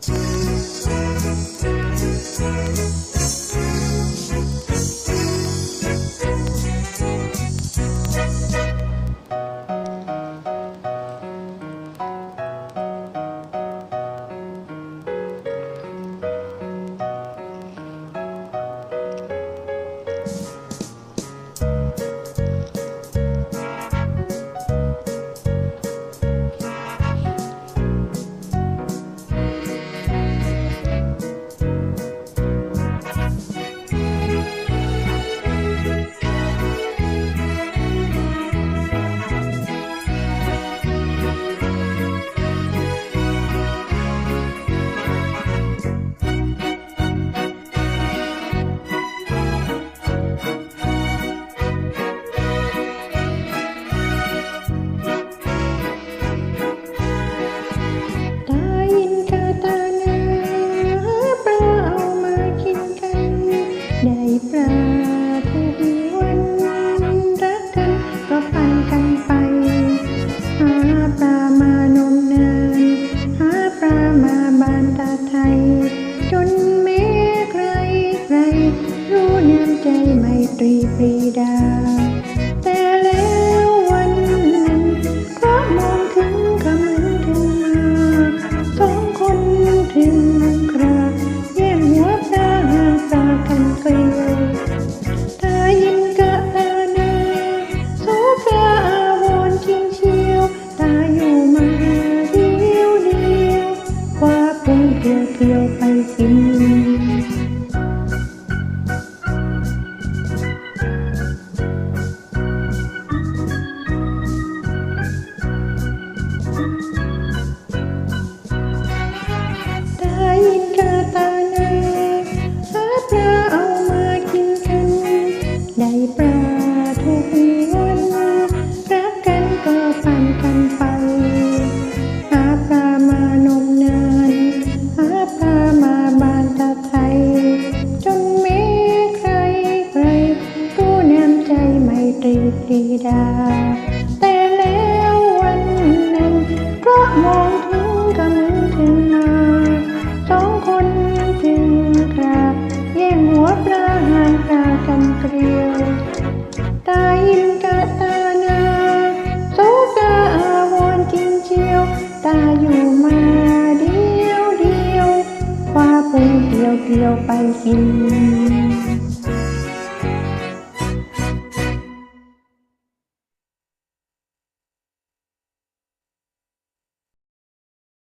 ต ปรีดา แต่แล้ววันนั้นเพราะมองถึงคำถึงมาสองคนถึงคราแย่งหัวปลาห่างตากันเกลียวตายินกะตานาโสกาอาวรณ์จริงเชียวตาอยู่มาเดียวเดียวคว้าปุงเที่ยวเที่ยวไปกิน ตรีดา แต่แล้ววันนั้นเพราะมองถึงกำถึงมา สองคนจึงคราแย่งหัวปลาห่างตากันเกลียวตายินกะตานาโสกาอาวรณ์จริงเชียว ตาอยู่มาเดียวเดียวคว้าปุงเดียวเดียวไปกิน